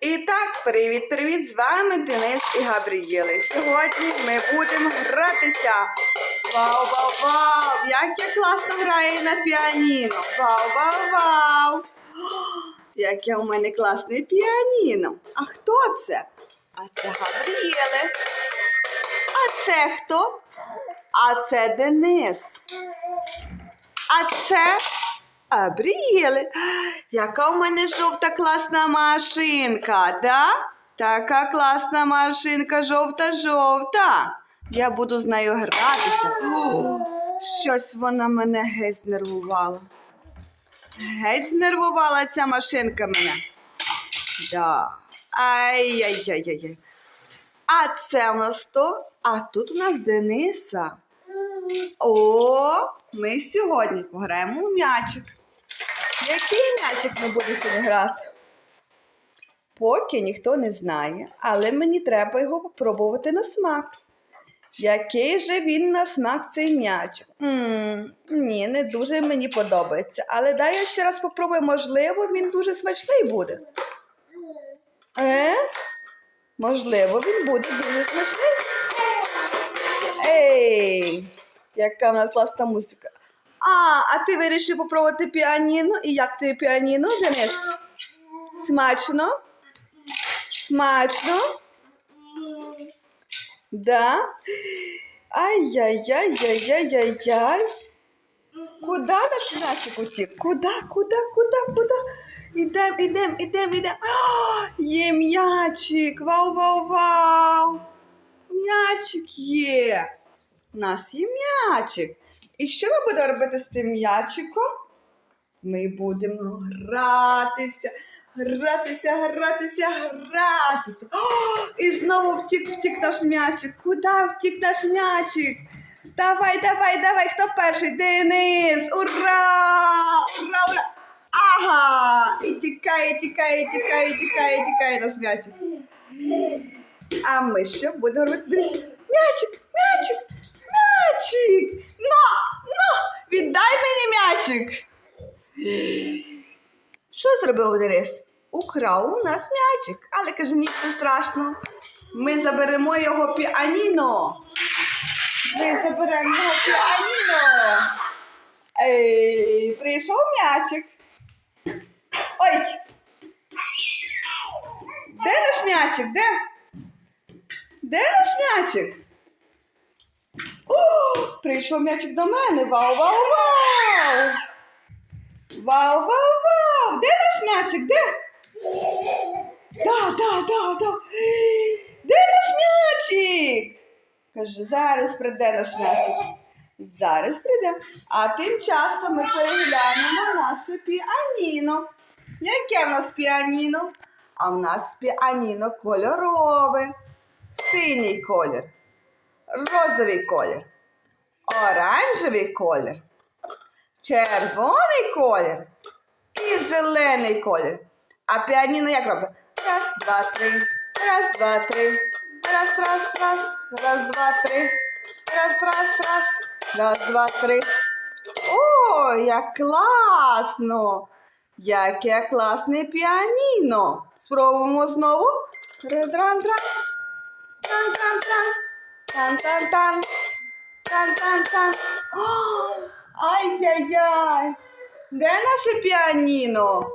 І так, привіт-привіт! З вами Денис і Габрієли. Сьогодні ми будемо гратися. Вау, вау, вау! Як я класно граю на піаніно! Вау, вау, вау! Яке у мене класне піаніно! А хто це? А це Габрієле. А це хто? А це Денис. А це Габрієле. Яка у мене жовта класна машинка, да? Така класна машинка, жовта-жовта. Я буду з нею гратися. Щось вона мене геть знервувала. Геть знервувала ця машинка мене. Да. Ай-яй-яй-яй. А це у нас то, а тут у нас Дениса. О, ми сьогодні пограємо у м'ячик. Який м'ячик ми будемо грати? Поки ніхто не знає, але мені треба його попробувати на смак. Який же він на смак цей м'ячик? м ні, не дуже мені подобається. Але дай я ще раз попробую, можливо, він дуже смачний буде. Е? Можливо, він буде дуже смачний. Ей, яка в нас класна музика. А, а ти вирішив попробувати піаніно? І як тобі піаніно, Денис? Смачно? Смачно? Да? Ай-яй-яй-яй-яй-яй-яй. Куда наш м'ячик утік? Куда, куда, куда, куда? Ідем, ідем, ідем, ідем. Є м'ячик! Вау, вау, вау! М'ячик є! У нас є м'ячик. І що ми будемо робити з цим м'ячиком? Ми будемо гратися, гратися, гратися, гратися. О, і знову втік, втік наш м'ячик. Куди втік наш м'ячик? Давай, давай, давай, хто перший? Денис! Ура! Ура, ура! Ага! І тікає, і тікає, тікає, тікає, тікає наш м'ячик. А ми що будемо робити? М'ячик, м'ячик! Ну, ну, віддай мені м'ячик. Що зробив Денис? Украв у нас м'ячик, але каже, нічого страшного. Ми заберемо його піаніно. Ми заберемо його піаніно. Ей, прийшов м'ячик. Ой. Де наш м'ячик? Де? Де наш м'ячик? О, прийшов м'ячик до мене. Вау, вау, вау! Вау! Де наш м'ячик? Де? Да, да, да, да. Де наш м'ячик? Каже, зараз прийде наш м'ячик. Зараз прийде. А тим часом ми переглянемо наше піаніно. Яке в нас піаніно? А в нас піаніно кольорове. Синій колір, розовий колір, оранжевий колір, червоний колір і зелений колір. А піаніно як робить? Раз, два, три, раз, два, три, раз, раз, раз, раз, два, три, раз, раз, раз, раз, два, три. О, як класно! Яке класне піаніно! Спробуємо знову. Ридран-дран. Тан-тан-тан. Тан-тан-тан. Тан-тан-тан. Ай-яй-яй. Де наше піаніно?